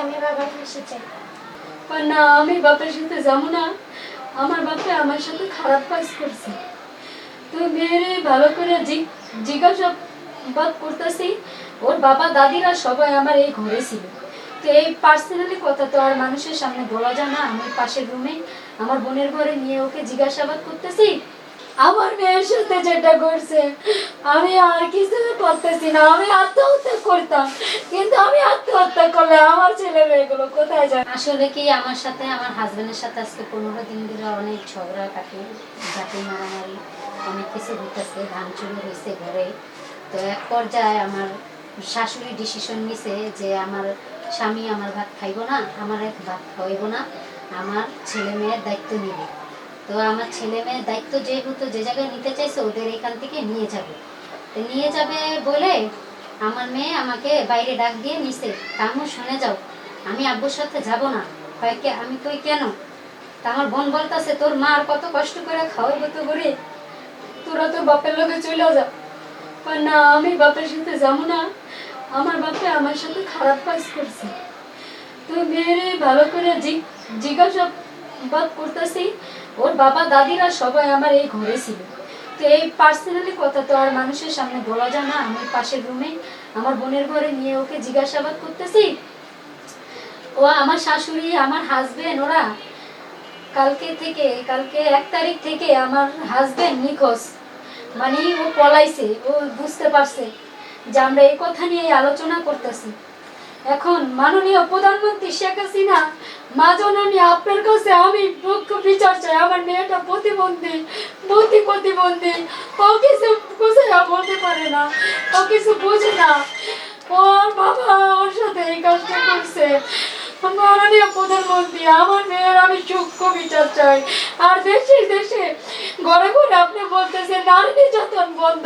আমি চাই। না, আমি বাপের সাথে যাব না। আমার বাপে আমার সাথে খারাপ কাজ করছে। মেয়েরে ভালো করে জিজ্ঞাসাবাদ করতেছি। ওর বাবা, দাদিরা সবাই আমার এই ঘরে ছিল। তো এই পার্সোনালি কথা তো আর মানুষের সামনে বলা যায় না। আমি পাশের রুমে আমার বোনের ঘরে নিয়ে ওকে জিজ্ঞাসাবাদ করতেছি। আমার মেয়ের সাথে যেটা করছে, আমি আর কিছু করতেছি না, আমি আত্মহত্যা করতাম, কিন্তু আমি আত্মহত্যা করলে আমার ছেলে মেয়েগুলো কোথায় যায়? আসলে কি আমার সাথে, আমার হাজবেন্ডের সাথে আজকে পনেরো দিন ধরে অনেক ঝগড়া কাটে জাতি মারামারি, অনেক কিছু হইতেছে চুরি হয়েছে ঘরে। তো এক পর্যায়ে আমার শাশুড়ি ডিসিশন নিছে যে আমার স্বামী আমার ভাত খাইব না, আমার এক ভাত খাওয়াইব না, আমার ছেলে মেয়ের দায়িত্ব নিবে। তো আমার ছেলে মেয়ের দায়িত্ব যেহেতু যে জায়গায় নিতে চাইছে ওদের এখান থেকে নিয়ে যাবে। তো নিয়ে যাবে বলে আমার মেয়ে আমাকে বাইরে ডাক দিয়ে নিছে। আম্মু শুনে যাও, আমি আব্বুর সাথে যাব না। কয় কে, আমি কই কেন? তা আমার বোন বলতাছে, তোর মা আর কত কষ্ট করে খাওয়াইবো তো করে তোরা তো বাপের লোকে চলে যা। না, আমি বাপের সাথে যাব না। আমার বাপে আমার সাথে খারাপ কাজ করছে। তো মেয়েরে ভালো করে জিজ্ঞাসাবাদ করতেছি ওর বাবা দাদিরা সবাই আমার এই ঘরে ছিল। তো এই পার্সোনালি কথা তো আর মানুষের সামনে বলা যায় না। আমি পাশের রুমে আমার বোনের ঘরে নিয়ে ওকে জিজ্ঞাসাবাদ করতেছি। ও আমার শাশুড়ি, আমার হাজবেন্ড ওরা কালকে থেকে, কালকে এক তারিখ থেকে আমার হাজবেন্ড নিখোঁজ। মানে ও পলাইছে, ও বুঝতে পারছে যে আমরা এই কথা নিয়ে আলোচনা করতেছি। এখন মাননীয় প্রধানমন্ত্রী শেখ হাসিনা মা জননী আপনার কাছে আমি পক্ষ বিচার চাই, আমার মেয়েটা প্রতিবন্ধী বুদ্ধি প্রতিবন্ধী, ও কিছু না, বলতে পারে না, ও কিছু বুঝে না। ওর বাবা ওর সাথে এই কাজটা করছে। মাননীয় প্রধানমন্ত্রী, আমার মেয়ের আমি সূক্ষ্ম বিচার চাই। আর দেশে দেশে ঘরে ঘরে আপনি বলতেছেন, নারী নির্যাতন বন্ধ,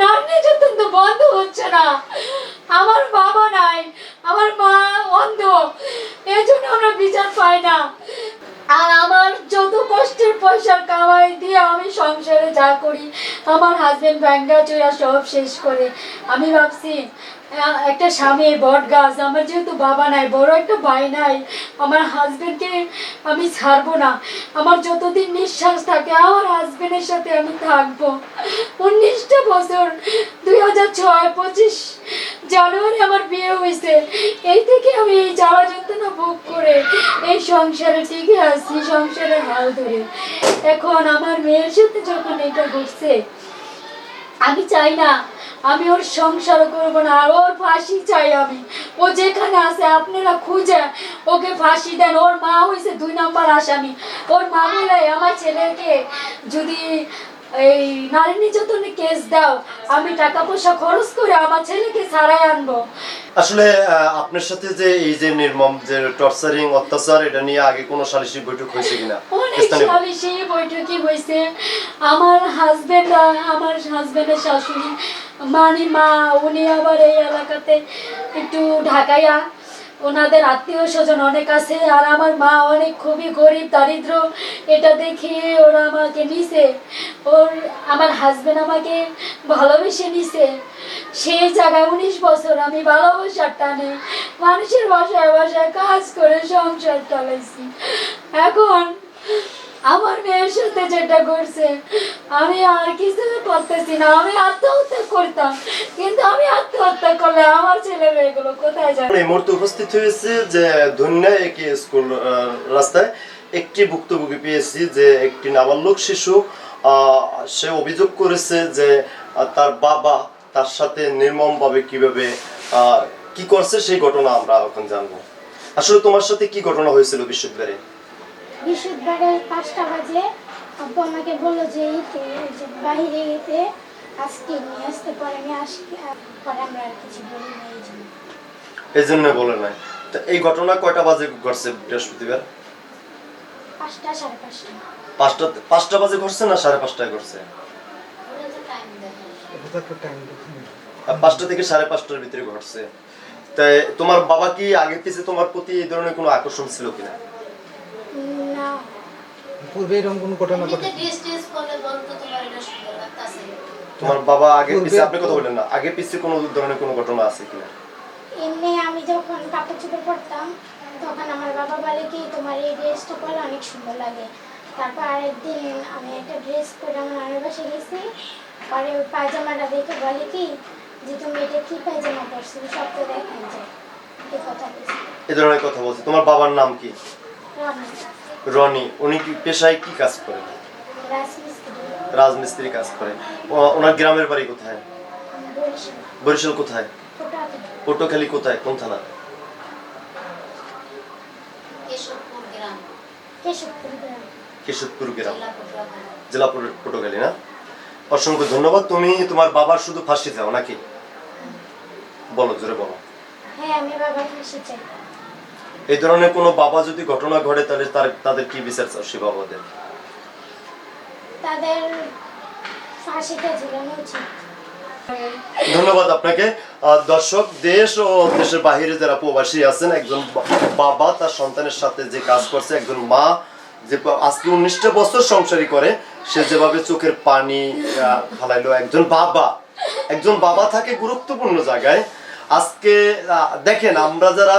নারী নির্যাতন তো বন্ধ হচ্ছে না। আমার বাবা নাই আমার মা অন্ধ। এই জন্য আমরা বিচার পাই না। আর আমার যত কষ্টের পয়সা কামাই দিয়ে আমি সংসারে যা করি, আমার হাজবেন্ড ব্যাঙ্গা চুরা সব শেষ করে। আমি ভাবছি একটা স্বামী, বট গাছ, আমার যেহেতু বাবা নাই, বড় একটা ভাই নাই, আমার হাজবেন্ডকে আমি ছাড়বো না। আমার যতদিন নিঃশ্বাস থাকে, আমার হাজবেন্ডের সাথে আমি থাকব। উনিশটা বছর, দুই হাজার ছয়, পঁচিশ জানুয়ারি আমার বিয়ে হয়েছে। এই থেকে আমি এই জ্বালা যন্ত্রণা ভোগ করে এই সংসারে টিকে আসছি সংসারের হাল ধরে। এখন আমার মেয়ের সাথে যখন এটা ঘটছে, আমি চাই না, আমি ওর সংসার করব না, আর ওর ফাঁসি চাই আমি। ও যেখানে আছে, আপনারা খুঁজে ওকে ফাঁসি দেন। ওর মা হয়েছে দুই নম্বর আসামি। ওর মা বলে, আমার ছেলেকে যদি এই নারী নির্যাতনে কেস দাও। আমি টাকা পয়সা খরচ করে আমার ছেলেকে ছাড়াই আনব। আসলে আপনার সাথে যে এই যে নির্মম যে টর্চারিং অত্যাচার এটা নিয়ে আগে কোনো সালিসি বৈঠক হয়েছে কিনা? অনেক স্থানীয় সালিশি বৈঠকই হয়েছে। আমার হাজবেন্ড আমার হাজবেন্ডের শাশুড়ি মানে মা উনি আবার এই এলাকাতে একটু ঢাকাইয়া ওনাদের আত্মীয় স্বজন অনেক আছে, আর আমার মা অনেক খুবই গরিব, দারিদ্র। এটা দেখে ওরা আমাকে নিছে। ওর, আমার হাজব্যান্ড আমাকে ভালোবেসে নিছে। সেই জায়গায় উনিশ বছর আমি ভালোবাসার টানে মানুষের বসায় বসায় কাজ করে সংসার চালাইছি। এখন আমার মেয়ের সাথে যেটা করছে, আমি আর কিছু করতেছি না, আমি আত্মহত্যা করতাম, কিন্তু আমি আত্মহত্যা করলে আমার ছেলে মেয়েগুলো কোথায় যাবে? এই মুহূর্তে উপস্থিত হয়েছে যে ধন্যা একই স্কুল রাস্তায় একটি ভুক্তভোগী পেয়েছি যে একটি নাবালক শিশু সে অভিযোগ করেছে যে তার বাবা তার সাথে নির্মমভাবে কীভাবে কি করছে সেই ঘটনা আমরা এখন জানব। আসলে তোমার সাথে কি ঘটনা হয়েছিল বিশ্ববিদ্যালয়ে? বিশুদ্ধবারের পাঁচটা বাজে। আব্বু আমাকে বলল যে ইতে বাহিরে ইতে আজকে নিয়ে আসতে পরে আমি আসি। পরে আমরা আর কিছু বলি না এই জন্য। এই জন্য বলে নাই। তো এই ঘটনা কয়টা বাজে ঘটছে বৃহস্পতিবার? পাঁচটা সাড়ে পাঁচটা। পাঁচটা পাঁচটা বাজে ঘটছে না সাড়ে পাঁচটায় ঘটছে? পাঁচটা থেকে সাড়ে পাঁচটার ভিতরে ঘটছে। তাই তোমার বাবা কি আগে পিছে তোমার প্রতি এই ধরনের কোনো আকর্ষণ ছিল কিনা? না। পূর্বে এরকম কোনো ঘটনা ঘটে তোমার বাবা আগে পিছে আপনি কথা বলেন না আগে পিছে কোনো ধরনের কোনো ঘটনা আছে কিনা? এমনি আমি যখন কাপড় চোপড় পরতাম তখন আমার বাবা বলে কি তোমার এই ড্রেসটা পরে অনেক সুন্দর লাগে। তারপর আরেকদিন আমি একটা ড্রেস পরে আমার নানের বাসে গেছি। পরে ওই পায়জামাটা দেখে বলে কি যে তুমি এটা কি পায়জামা পরছো? সব তো দেখা যায় এই কথা বলছি। এ ধরনের কথা বলছি। তোমার বাবার নাম কি? রনি। রনি উনি কি পেশায় কি কাজ করেন? রাজমিস্ত্রি। কাজ করে। ওনার গ্রামের বাড়ি কোথায়? বরিশাল কোথায়? ফোটাতে পটুয়াখালী কোথায়? কোন থানা? কেশবপুর গ্রাম। জেলা পটুয়াখালী। জেলা পটু- পটুয়াখালী না? অসংখ্য ধন্যবাদ। তুমি তোমার বাবার শুধু ফাঁসি যাও নাকি? বলো জোরে বলো। হ্যাঁ আমি বাবার ফাঁসি চাই। এই ধরনের কোনো বাবা যদি ঘটনা ঘটে তাহলে তার তাদের কি বিচার চাও সে বাবাদের তাদের ফাঁসিতে ঝুলানো উচিত। ধন্যবাদ আপনাকে। দর্শক দেশ ও দেশের বাহিরে যারা প্রবাসী আছেন একজন বাবা তার সন্তানের সাথে যে কাজ করছে একজন মা যে আজকে উনিশটা বছর সংসারী করে সে যেভাবে চোখের পানি ফালাইলো একজন বাবা। একজন বাবা থাকে গুরুত্বপূর্ণ জায়গায়। আজকে দেখেন আমরা যারা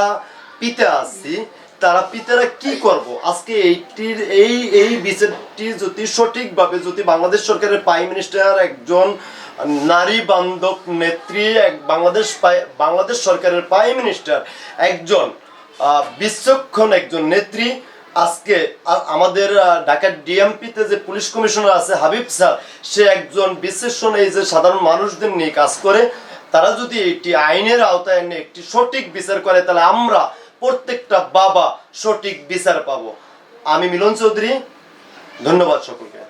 পিতা আছি, তারা পিতারা কি করব? আজকে এইটির এই এই বিচারটি যদি সঠিকভাবে যদি বাংলাদেশ সরকারের প্রাইম মিনিস্টার একজন নারী বান্ধব নেত্রী, এক বাংলাদেশ বাংলাদেশ সরকারের প্রাইম মিনিস্টার একজন বিচক্ষণ একজন নেত্রী, আজকে আমাদের ঢাকার ডিএমপিতে যে পুলিশ কমিশনার আছে হাবিব স্যার, সে একজন বিশেষণ এই যে সাধারণ মানুষদের নিয়ে কাজ করে, তারা যদি একটি আইনের আওতায় এনে একটি সঠিক বিচার করে, তাহলে আমরা প্রত্যেকটা বাবা সঠিক বিচার পাবো। আমি মিলন চৌধুরী ধন্যবাদ সকলকে।